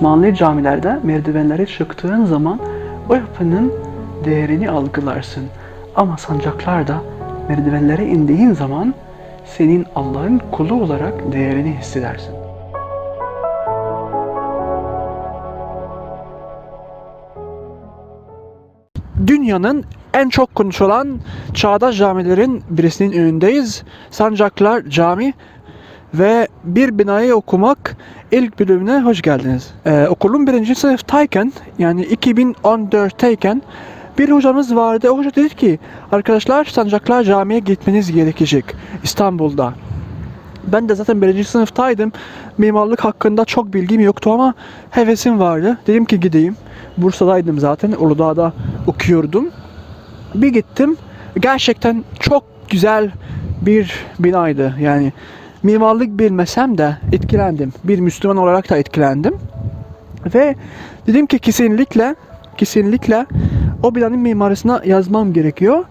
Osmanlı camilerde merdivenlere çıktığın zaman o yapının değerini algılarsın. Ama sancaklarda merdivenlere indiğin zaman senin Allah'ın kulu olarak değerini hissedersin. Dünyanın en çok konuşulan çağdaş camilerin birisinin önündeyiz. Sancaklar Cami ve bir binayı okumak ilk bölümüne hoş geldiniz. Ee, okulun birinci sınıftayken yani 2014'teyken bir hocamız vardı. O hoca dedi ki arkadaşlar Sancaklar Camii'ye gitmeniz gerekecek İstanbul'da. Ben de zaten birinci sınıftaydım. Mimarlık hakkında çok bilgim yoktu ama hevesim vardı. Dedim ki gideyim. Bursa'daydım zaten. Uludağ'da okuyordum. Bir gittim. Gerçekten çok güzel bir binaydı. Yani mimarlık bilmesem de etkilendim. Bir Müslüman olarak da etkilendim. Ve dedim ki kesinlikle kesinlikle o binanın mimarisine yazmam gerekiyor.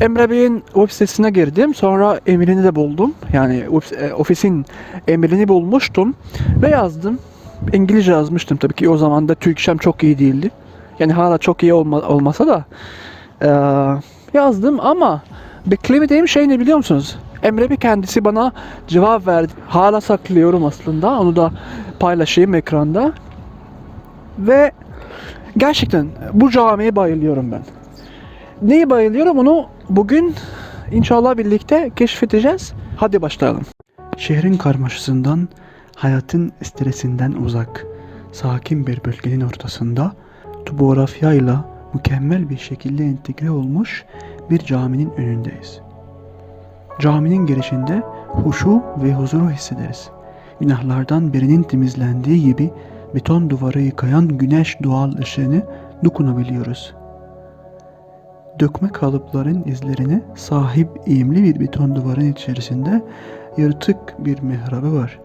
Emre Bey'in web sitesine girdim. Sonra emrini de buldum. Yani e, ofisin emrini bulmuştum. Ve yazdım. İngilizce yazmıştım tabii ki. O zaman da Türkçem çok iyi değildi. Yani hala çok iyi olma- olmasa da eee, yazdım ama beklemediğim şey ne biliyor musunuz? Emre Bey kendisi bana cevap verdi. Hala saklıyorum aslında. Onu da paylaşayım ekranda. Ve gerçekten bu camiye bayılıyorum ben. Neyi bayılıyorum onu bugün inşallah birlikte keşfedeceğiz. Hadi başlayalım. Şehrin karmaşasından, hayatın stresinden uzak, sakin bir bölgenin ortasında topografyayla mükemmel bir şekilde entegre olmuş bir caminin önündeyiz. Caminin girişinde huşu ve huzuru hissederiz. Günahlardan birinin temizlendiği gibi beton duvarı yıkayan güneş doğal ışığını dokunabiliyoruz dökme kalıpların izlerine sahip eğimli bir beton duvarın içerisinde yırtık bir mihrabı var.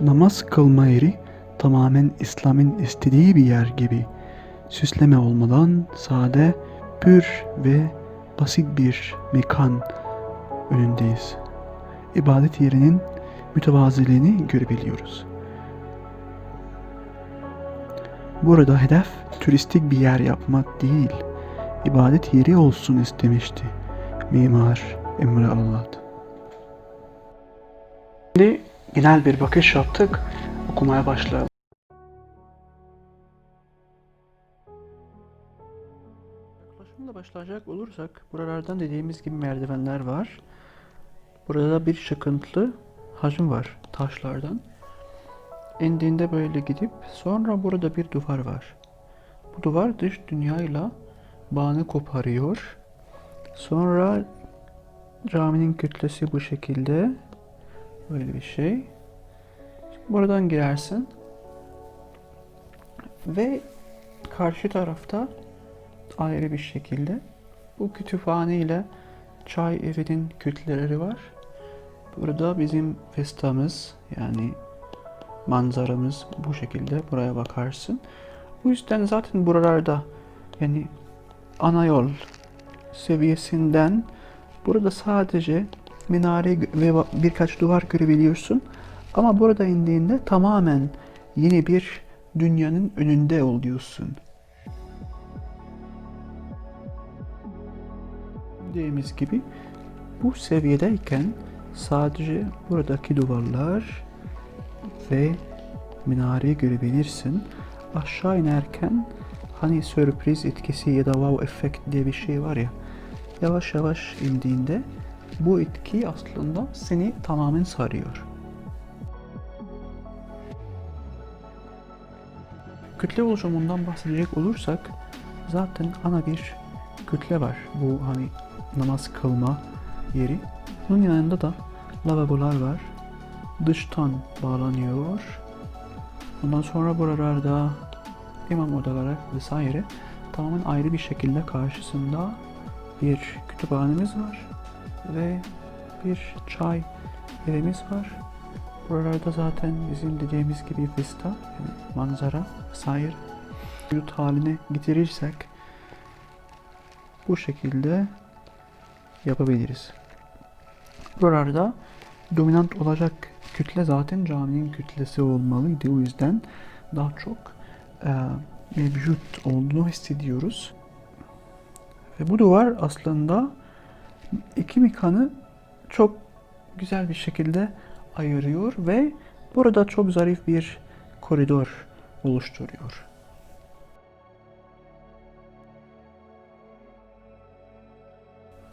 Namaz kılma yeri tamamen İslam'ın istediği bir yer gibi. Süsleme olmadan sade, pür ve basit bir mekan önündeyiz. İbadet yerinin mütevaziliğini görebiliyoruz. Burada hedef turistik bir yer yapmak değil, ibadet yeri olsun istemişti mimar Emre Allat. Şimdi genel bir bakış yaptık, okumaya başlayalım. Yaklaşımla başlayacak olursak buralardan dediğimiz gibi merdivenler var. Burada da bir çıkıntılı hacim var taşlardan. İndiğinde böyle gidip sonra burada bir duvar var. Bu duvar dış dünyayla bağını koparıyor. Sonra caminin kütlesi bu şekilde. Böyle bir şey. Buradan girersin. Ve karşı tarafta ayrı bir şekilde bu kütüphane ile çay evinin kütleleri var. Burada bizim vestamız yani manzaramız bu şekilde buraya bakarsın. Bu yüzden zaten buralarda yani ana yol seviyesinden burada sadece minare ve birkaç duvar görebiliyorsun. Ama burada indiğinde tamamen yeni bir dünyanın önünde oluyorsun. Dediğimiz gibi bu seviyedeyken sadece buradaki duvarlar ve minareyi görebilirsin. Aşağı inerken hani sürpriz etkisi ya da wow efekt diye bir şey var ya. Yavaş yavaş indiğinde bu etki aslında seni tamamen sarıyor. Kütle oluşumundan bahsedecek olursak zaten ana bir kütle var. Bu hani namaz kılma yeri. Bunun yanında da lavabolar var dıştan bağlanıyor. Ondan sonra buralarda imam odaları vesaire tamamen ayrı bir şekilde karşısında bir kütüphanemiz var ve bir çay evimiz var. Buralarda zaten bizim dediğimiz gibi vista, yani manzara vesaire yurt haline getirirsek bu şekilde yapabiliriz. Buralarda dominant olacak kütle zaten caminin kütlesi olmalıydı. O yüzden daha çok e, mevcut olduğunu hissediyoruz. Ve bu duvar aslında iki mekanı çok güzel bir şekilde ayırıyor ve burada çok zarif bir koridor oluşturuyor.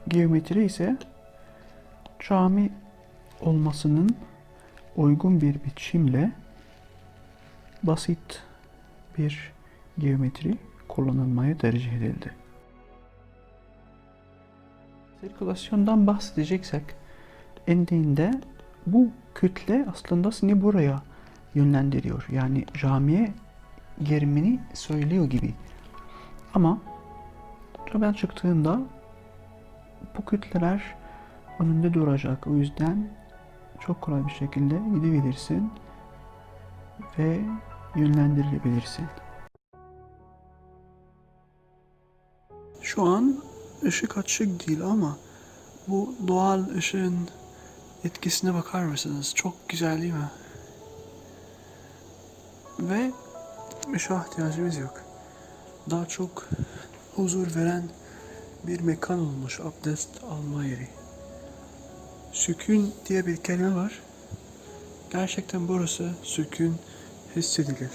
Geometri ise cami olmasının uygun bir biçimle basit bir geometri kullanılmaya tercih edildi. Sirkülasyondan bahsedeceksek endiğinde bu kütle aslında seni buraya yönlendiriyor. Yani camiye girmeni söylüyor gibi. Ama camiden çıktığında bu kütleler önünde duracak. O yüzden çok kolay bir şekilde gidebilirsin ve yönlendirilebilirsin. Şu an ışık açık değil ama bu doğal ışığın etkisine bakar mısınız? Çok güzel değil mi? Ve ışığa ihtiyacımız yok. Daha çok huzur veren bir mekan olmuş abdest alma yeri. Sükun diye bir kelime var. Gerçekten burası sükun hissedilir.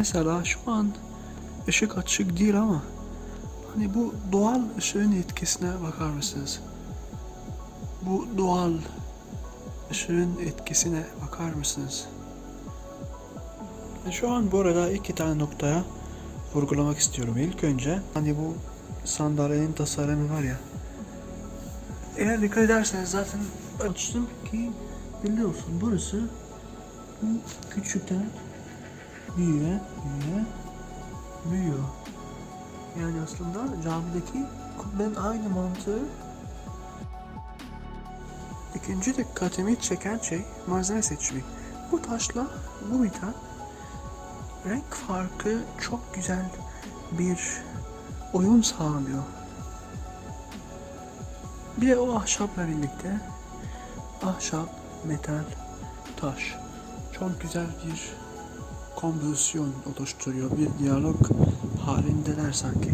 Mesela şu an ışık açık değil ama hani bu doğal ışığın etkisine bakar mısınız? Bu doğal ışığın etkisine bakar mısınız? Şu an burada iki tane noktaya vurgulamak istiyorum. İlk önce hani bu sandalyenin tasarımı var ya. Eğer dikkat ederseniz zaten açtım ki biliyorsun burası bu küçükten büyüye, büyüye, büyüyor. Yani aslında camideki kubbenin aynı mantığı. İkinci dikkatimi çeken şey malzeme seçimi. Bu taşla bu metal renk farkı çok güzel bir uyum sağlıyor. Bir de o ahşapla birlikte ahşap, metal, taş çok güzel bir kompozisyon oluşturuyor. Bir diyalog halindeler sanki.